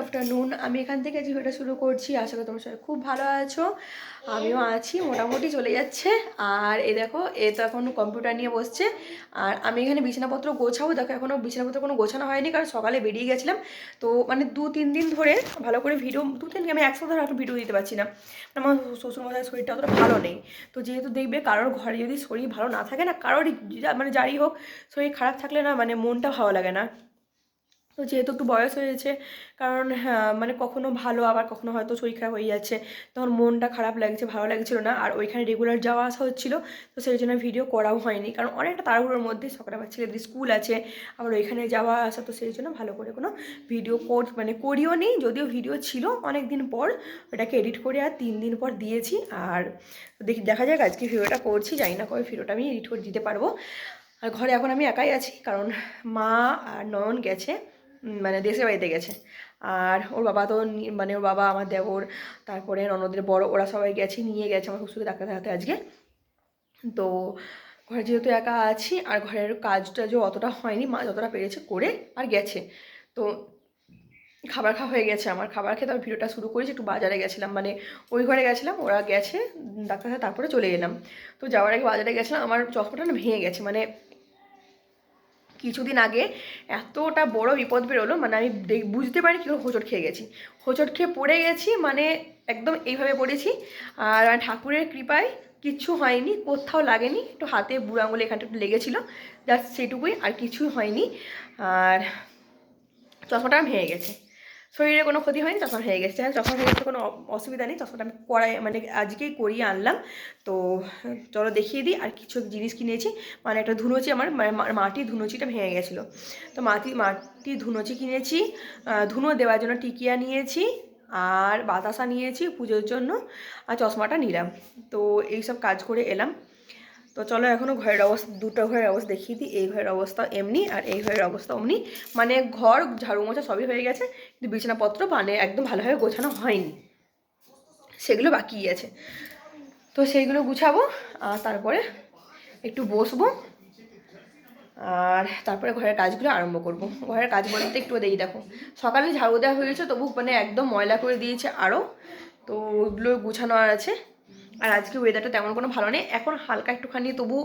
Afternoon. আমি এখান থেকে ভিডিওটা শুরু করছি, আশা করি তোমার সবাই খুব ভালো আছো। আমিও আছি, মোটামুটি চলে যাচ্ছে। আর এ দেখো, এ তো এখন কম্পিউটার নিয়ে বসছে। আর আমি এখানে বিছানাপত্র গোছাবো। দেখো এখনও বিছানাপত্র কোনো গোছানো হয়নি, কারণ সকালে বেরিয়ে গেছিলাম। তো মানে দু তিন দিন ধরে ভালো করে ভিডিও, দু তিন আমি একসাথে ধরে ভিডিও দিতে পারছি না। মানে আমার শ্বশুরমশাইয়ের শরীরটা অতটা ভালো নেই। তো যেহেতু দেখবে কারোর ঘরে যদি শরীর ভালো না থাকে না, কারোরই মানে যারই হোক, শরীর খারাপ থাকলে না মানে মনটা ভালো লাগে না। তো যেহেতু একটু বয়স হয়েছে কারণ হ্যাঁ মানে কখনো ভালো, আবার কখনো হয়তো শরীর খারাপ হয়ে যাচ্ছে। তখন মনটা খারাপ লাগছে, ভালো লাগছিল না, আর ওইখানে রেগুলার যাওয়া আসা হচ্ছিল, তো সেই জন্য ভিডিও করাও হয়নি। কারণ অনেকটা তাড়াহুড়োর মধ্যে সকালে আমার ছেলেদের স্কুল আছে, আবার ওইখানে যাওয়া আসা, তো সেই জন্য ভালো করে কোনো ভিডিও কর মানে করিও নি, যদিও ভিডিও ছিল অনেক দিন পর, ওটাকে এডিট করে আর তিন দিন পর দিয়েছি। আর দেখি, দেখা যাক আজকে ভিডিওটা করছি, জানি না কবে ভিডিওটা আমি এডিট করে দিতে পারব। আর ঘরে এখন আমি একাই আছি, কারণ মা আর নয়ন গেছে। মানে দেশের বাড়িতে গেছে। আর ওর বাবা তো মানে ওর বাবা, আমার দেবর তারপরে ননদের বড়, ওরা সবাই গেছে, নিয়ে গেছে আমার শ্বশুরকে ডাক্তার দেখাতে আজকে। তো ঘরে যেহেতু একা আছি, আর ঘরের কাজটা যে অতটা হয়নি, মা যতটা পেরেছে করে আর গেছে। তো খাবার খাওয়া হয়ে গেছে আমার। খাবার খেতে আমি ভিডিওটা শুরু করেছি, একটু বাজারে গেছিলাম। মানে ওই ঘরে গেছিলাম, ওরা গেছে ডাক্তার তারপরে চলে এলাম। তো যাওয়ার আগে বাজারে গেছিলাম, আমার চশমাটা না ভেঙে গেছে। মানে কিছুদিন আগে এতটা বড় বিপদ বেরোলো মানে আমি বুঝতে পারি কী করে হোঁচট খেয়ে গেছি। হোঁচট খেয়ে পড়ে গেছি মানে একদম এইভাবে পড়েছি। আর ঠাকুরের কৃপায় কিচ্ছু হয়নি, কোথাও লাগেনি, একটু হাতে বুড়ো আঙুলে এখানটা একটু লেগেছিলো জাস্ট সেটুকুই আর কিছু হয়নি। আর চশমাটা ভেঙে গেছে। শরীরে কোনো ক্ষতি হয়নি চশমা ভেঙে গেছে। চশমা ভেঙে গেছে কোনো অসুবিধা নেই চশমাটা আমি করাই মানে আজকেই করিয়ে আনলাম। তো চলো দেখিয়ে দিই, আর কিছু জিনিস কিনেছি মানে একটা ধুনুচি আমার মানে মাটির ধুনুচিটা ভেঙে গেছিল। তো মাটি মাটি ধুনুচি কিনেছি ধুনো দেওয়ার জন্য টিকিয়া নিয়েছি, আর বাতাসা নিয়েছি পুজোর জন্য, আর চশমাটা নিলাম। তো এইসব কাজ করে এলাম। তো চলো এখনও ঘরের অবস্থা, দুটো ঘরের অবস্থা দেখিয়ে দিই। এই ঘরের অবস্থা এমনি আর এই ঘরের অবস্থা অমনি। মানে ঘর, ঝাড়ু মোছা সবই হয়ে গেছে, কিন্তু বিছানাপত্র মানে একদম ভালোভাবে গোছানো হয়নি। সেগুলো বাকি আছে। তো সেইগুলো গুছাবো, আর তারপরে একটু বসবো, আর তারপরে ঘরের কাজগুলো আরম্ভ করব। ঘরের কাজ বলতে একটু দেই দেখো। সকালে ঝাড়ু দেওয়া হয়েছে, তবু মানে একদম ময়লা করে দিয়েছে আরও। তো ওগুলো গুছানো আর আছে। আর আজকে ওয়েদারটা তেমন কোনো ভালো নেই। এখন হালকা একটুখানি, তবু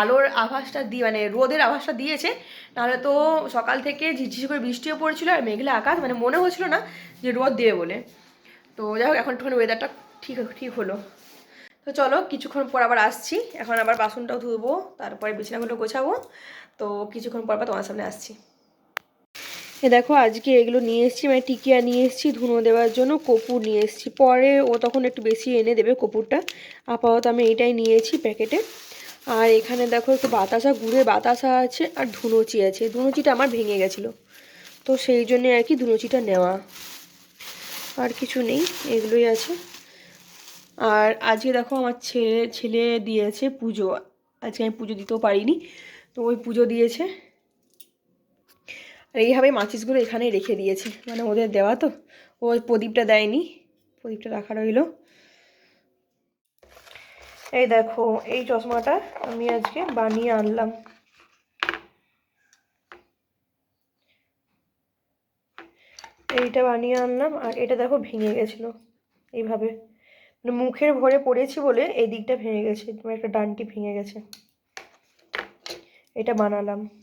আলোর আভাসটা দিয়ে মানে রোদের আভাসটা দিয়েছে। নাহলে তো সকাল থেকে ঝিরঝির করে বৃষ্টিও পড়ছিল আর মেঘলা আকাশ মানে মনে হচ্ছিল না যে রোদ দেবে বলে। তো যাই হোক, এখন একটুখানি ওয়েদারটা ঠিক ঠিক হলো। তো চলো, কিছুক্ষণ পর আবার আসছি। এখন আবার বাসনটাও ধুবো, তারপরে বিছানাগুলো গোছাবো। তো কিছুক্ষণ পর আবার তোমার সামনে আসছি। এ দেখো, আজকে এগুলো নিয়ে এসেছি মানে টিকিয়া নিয়ে এসেছি, ধুনো দেওয়ার জন্য, কপুর নিয়ে এসেছি। পরে ও তখন একটু বেশি এনে দেবে কপুরটা। আপাতত আমি এইটাই নিয়েছি প্যাকেটে। আর এখানে দেখো, একটু বাতাসা গুড়ের বাতাসা আছে আর ধুনুচি আছে। ধুনুচিটা আমার ভেঙে গেছিল। তো সেই জন্যে আর কি ধুনুচিটা নেওয়া। আর কিছু নেই, এগুলোই আছে। আর আজকে দেখো, আমার ছেলে ছেলে দিয়েছে পুজো। আজকে আমি পুজো দিতেও পারিনি। তো ওই পুজো দিয়েছে। আর এইভাবে মাচিসগুলো এখানেই রেখে দিয়েছে। মানে ওদের দেওয়া তো। ও প্রদীপটা দেয়নি। প্রদীপটা রাখা রইল। এই দেখো, এই চশমাটা আমি আজকে বানিয়ে আনলাম। এইটা বানিয়ে আনলাম আর এটা দেখো ভেঙে গেছিল এইভাবে। মানে মুখের ভরে পড়েছি বলে এই দিকটা ভেঙে গেছে তোমার একটা ডানটি ভেঙে গেছে। এটা বানালাম।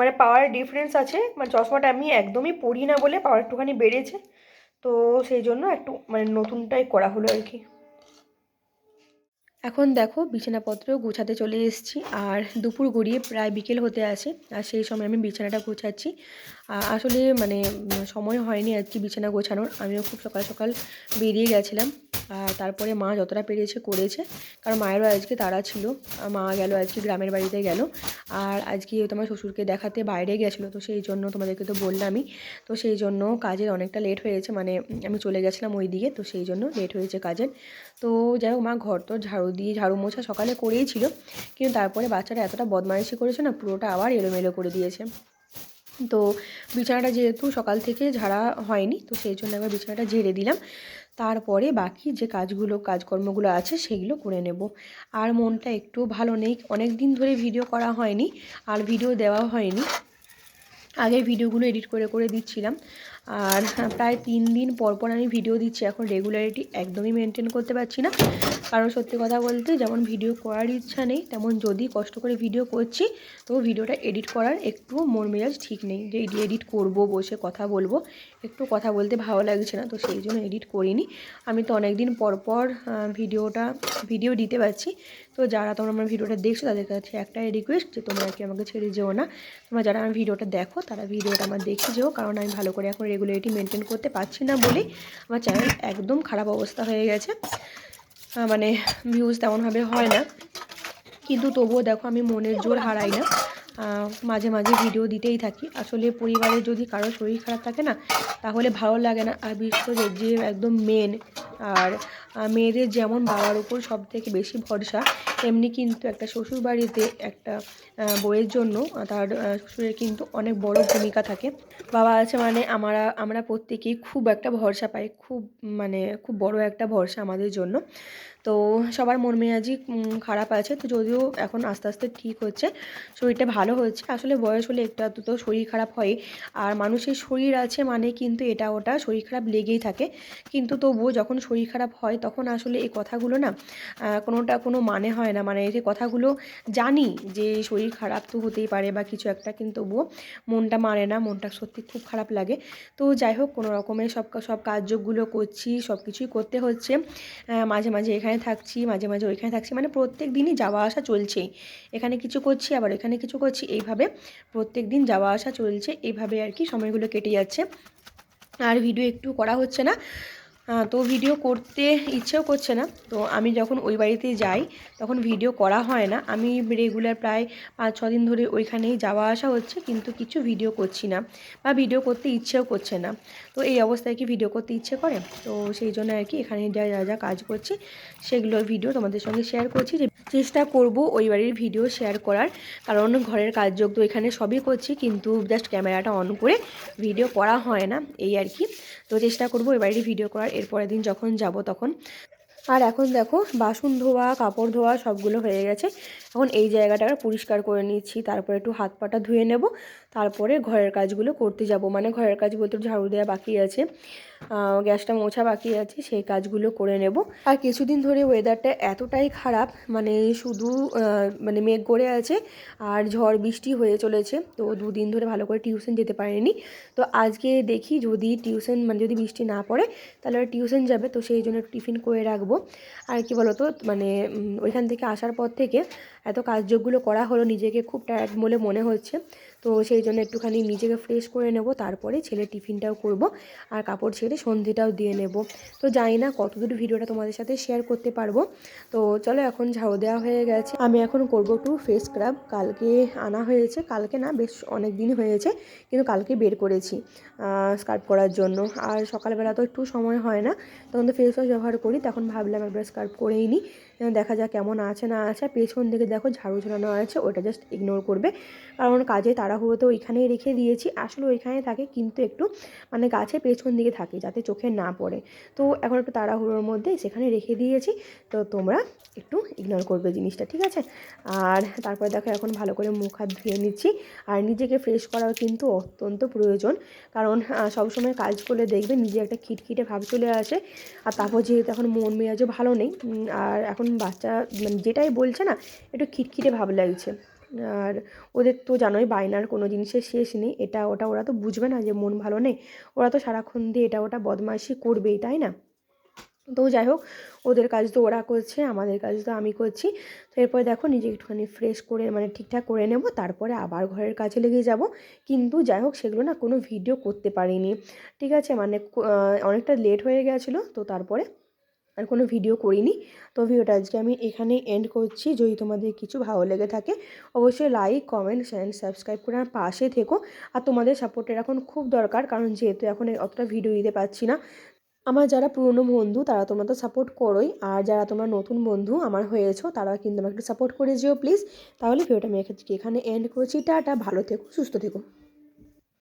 মানে পাওয়ার ডিফারেন্স আছে মানে চশমাটা আমি একদমই পড়ি না বলে পাওয়ার একটুখানি বেড়েছে। তো সেই জন্য একটু মানে নতুনটাই করা হলো আর কি। এখন দেখো বিছানাপত্র গুছাতে চলে এসেছি, আর দুপুর গড়িয়ে প্রায় বিকেল হতে আসে আর সেই সময় আমি বিছানাটা গোছাচ্ছি। আসলে মানে সময় হয়নি আর কি বিছানা গোছানোর, আমিও খুব সকাল সকাল বেরিয়ে গেছিলাম। আর তারপরে মা যতটা পেরেছে করেছে। কারণ মায়েরও আজকে তারা ছিল। মা গেল আজকে গ্রামের বাড়িতে গেল। আর আজকে তোমার শ্বশুরকে দেখাতে বাইরে গেছিল। তো সেই জন্য তোমাদেরকে তো বললামই। তো সেই জন্য কাজের অনেকটা লেট হয়েছে। মানে আমি চলে গেছিলাম ওই দিকে। তো সেই জন্য লেট হয়েছে কাজের। তো যাই হোক, মা ঘর তো ঝাড়ু দিয়ে ঝাড়ু মোছা সকালে করেই ছিল। কিন্তু তারপরে বাচ্চারা এতটা বদমাইশি করেছে না, পুরোটা আবার এলোমেলো করে দিয়েছে। তো বিছানাটা যেহেতু সকাল থেকে ঝাড়া হয়নি, তো সেই জন্য একবার বিছানাটা ঝেড়ে দিলাম। তারপরে বাকি যে কাজগুলো, কাজকর্মগুলো আছে সেগুলো করে নেব। আর মনটা একটু ভালো নেই। অনেক দিন ধরে ভিডিও করা হয়নি, আর ভিডিও দেওয়া হয়নি। আগের ভিডিওগুলো এডিট করে করে দিচ্ছিলাম। আর প্রায় তিন দিন পরপর পর আমি ভিডিও দিচ্ছি। এখন রেগুলারিটি একদমই মেনটেন করতে পারছি না। কারণ সত্যি কথা বলতে যেমন ভিডিও করার ইচ্ছা নেই, তেমন যদি কষ্ট করে ভিডিও করছি তো ভিডিওটা এডিট করার একটু মন মেজাজ ঠিক নেই যে এডিট করব, বসে কথা বলব, একটু কথা বলতে ভালো লাগছে না, তো সেই জন্য এডিট করিনি। আমি তো অনেক দিন পর পর ভিডিওটা ভিডিও দিতে পারছি। তো যারা তোমরা আমার ভিডিওটা দেখছ, তাদের কাছে একটাই রিকোয়েস্ট যে তোমরা কি আমাকে ছেড়ে যেও না। তোমরা যারা আমার ভিডিওটা দেখো, তারা ভিডিওটা আমার দেখে যেও, কারণ আমি ভালো করে এখন রেগুলারিটি মেনটেন করতে পারছি না বলেই আমার চ্যানেল একদম খারাপ অবস্থা হয়ে গেছে। মানে ভিউজ তেমনভাবে হয় না। কিন্তু তবুও দেখো আমি মনের জোর হারাই না। মাঝে মাঝে ভিডিও দিতেই থাকি। আসলে পরিবারে যদি কারও শরীর খারাপ থাকে না, তাহলে ভালো লাগে না। আর বিশেষ যে একদম মেন আর মেয়েদের যেমন বাবার উপর সব থেকে বেশি ভরসা তেমনি কিন্তু একটা শ্বশুর বাড়িতে একটা বইয়ের জন্য তার শ্বশুরের কিন্তু অনেক বড় ভূমিকা থাকে। বাবা আছে মানে আমরা আমরা প্রত্যেকেই খুব একটা ভরসা পাই, খুব মানে খুব বড় একটা ভরসা আমাদের জন্য। তো সবার মন উম, খারাপ আছে। তো যদিও এখন আস্তে আস্তে ঠিক হচ্ছে শরীরটা ভালো হচ্ছে। আসলে বয়স হলে একটু আধটু তো শরীর খারাপ হয়। আর মানুষের শরীর আছে মানে কিন্তু এটা ওটা শরীর খারাপ লেগেই থাকে। কিন্তু তবুও যখন শরীর খারাপ হয় তখন আসলে এই কথাগুলো না কোনোটা কোনো মানে হয় না। মানে এই কথাগুলো জানি যে শরীর খারাপ তো হতেই পারে বা কিছু একটা কিন্তু তবুও মনটা মানে না মনটা সত্যি খুব খারাপ লাগে। তো যাই হোক কোনো রকমের সব সব কার্যগুলো করছি সব কিছুই করতে হচ্ছে। মাঝে মাঝে এখানে থাকছি, মাঝে মাঝে ওইখানে থাকছি মানে প্রত্যেক দিনই যাওয়া আসা চলছেই। এখানে কিছু করছি, আবার এখানে কিছু করছি, এইভাবে প্রত্যেক দিন যাওয়া আসা চলছে, এইভাবে আর কি সময়গুলো কেটে যাচ্ছে। আর ভিডিও একটু করা হচ্ছে না। তো ভিডিও করতে ইচ্ছেও করছে না। তো আমি যখন ওই বাড়িতে যাই, তখন ভিডিও করা হয় না। আমি রেগুলার প্রায় পাঁচ, ছ দিন ধরে ওইখানেই যাওয়া আসা হচ্ছে, কিন্তু কিছু ভিডিও করছি না বা ভিডিও করতে ইচ্ছেও করছে না। তো এই অবস্থায় কি ভিডিও করতে ইচ্ছে করে? তো সেই জন্য আর কি এখানে যা যা যা কাজ করছি, সেগুলোর ভিডিও তোমাদের সঙ্গে শেয়ার করছি। যে চেষ্টা করব ওই বাড়ির ভিডিও শেয়ার করার, কারণ ঘরের কাজযোগ তো এখানে সবই করছি, কিন্তু জাস্ট ক্যামেরাটা অন করে ভিডিও করা হয় না, এই আর কি। তো চেষ্টা করব ওই বাড়ির ভিডিও করার। এরপরের দিন যখন যাব তখন। আর এখন দেখো বাসন ধোয়া, কাপড় ধোয়া সবগুলো হয়ে গেছে। এখন এই জায়গাটা পরিষ্কার করে নিচ্ছি, তারপর একটু হাত পাটা ধুয়ে নেব। তারপরে ঘরের কাজগুলো করতে যাব। মানে ঘরের কাজ বলতে ঝাড়ু দেওয়া বাকি আছে গ্যাসটা মোছা বাকি আছে, সেই কাজগুলো করে নেব। আর কিছুদিন ধরে ওয়েদারটা এতটাই খারাপ মানে শুধু মানে মেঘ করে আছে আর ঝড় বৃষ্টি হয়ে চলেছে, তো দুদিন ধরে ভালো করে টিউশন যেতে পারিনি। তো আজকে দেখি যদি টিউশন মানে যদি বৃষ্টি না পড়ে, তাহলে টিউশন যাবে, তো সেই জন্য টিফিন করে রাখব। আর কি বলতো মানে ওইখান থেকে আসার পর থেকে এত কাজযোগগুলো করা হলো, নিজেকে খুব টায়ার্ড বলে মনে হচ্ছে। তো সেই জন্য একটুখানি নিজেকে ফ্রেশ করে নেব, তারপরে ছেলে টিফিনটাও করব আর কাপড় ছেড়ে সন্ধ্যেটাও দিয়ে নেব। তো জানি না কতদূর ভিডিওটা তোমাদের সাথে শেয়ার করতে পারব। তো চলো এখন ঝাড়ু দেওয়া হয়ে গেছে। আমি এখন করব একটু ফেস স্ক্রাব কালকে আনা হয়েছে, কালকে না বেশ অনেক দিন হয়েছে, কিন্তু কালকে বের করেছি স্কার্প করার জন্য। আর সকালবেলা তো একটু সময় হয় না, তখন তো ফেস ওয়াশ ব্যবহার করি, তখন ভাবলাম একবার স্কার্প করেই নিই দেখা যাক কেমন আছে না আছে পেছন দিকে দেখো ঝাড়ু ঝরানো আছে, ওটা জাস্ট ইগনোর করবে। কারণ কাজে তাড়াহুড়ো তো ওইখানেই রেখে দিয়েছি। আসলে ওইখানে থাকে কিন্তু একটু মানে গাছে পেছন দিকে থাকে যাতে চোখে না পড়ে। তো এখন একটু তাড়াহুড়োর মধ্যে সেখানে রেখে দিয়েছি। তো তোমরা একটু ইগনোর করবে জিনিসটা, ঠিক আছে? আর তারপরে দেখো এখন ভালো করে মুখ হাত ধুয়ে নিচ্ছি। আর নিজেকে ফ্রেশ করাও কিন্তু অত্যন্ত প্রয়োজন। কারণ সবসময় কাজ করলে দেখবে নিজে একটা খিটখিটে ভাব চলে আসে। আর তারপর যেহেতু এখন মন মেজাজও ভালো নেই আর এখন বাচ্চা মানে যেটাই বলছে না, একটু খিটখিটে ভাব লাগছে। আর ওদের তো জানোই, বায়নার কোনো জিনিসের শেষ নেই। এটা, ওটা ওরা তো বুঝবে না যে মন ভালো নেই। ওরা তো সারাক্ষণ দিয়ে এটা ওটা বদমাইশি করবেই, তাই না? তো যাই হোক, ওদের কাজ তো ওরা করছে, আমাদের কাজ তো আমি করছি। তো এরপরে দেখো, নিজে একটুখানি ফ্রেশ করে মানে ঠিকঠাক করে নেব, তারপরে আবার ঘরের কাজে লেগে যাব। কিন্তু যাই হোক, সেগুলো না কোনো ভিডিও করতে পারিনি। ঠিক আছে মানে অনেকটা লেট হয়ে গেছিল, তো তারপরে আর কোনো ভিডিও করিনি। তো ভিডিওটা আজকে আমি এখানে এন্ড করছি। যদি তোমাদের কিছু ভালো লেগে থাকে, অবশ্যই লাইক কমেন্ট অ্যান্ড সাবস্ক্রাইব করে আমার পাশে থেকো। আর তোমাদের সাপোর্টের এখন খুব দরকার, কারণ যেহেতু এখন অতটা ভিডিও দিতে পারছি না। আমার যারা পুরনো বন্ধু, তারা তোমরা তো সাপোর্ট করোই। আর যারা তোমরা নতুন বন্ধু আমার হয়েছো তারা কিন্তু আমাকে একটু সাপোর্ট করে যেও প্লিজ তাহলে ভিডিওটা আমি এখানে এন্ড করছি। টাটা, ভালো থেকো, সুস্থ থেকো।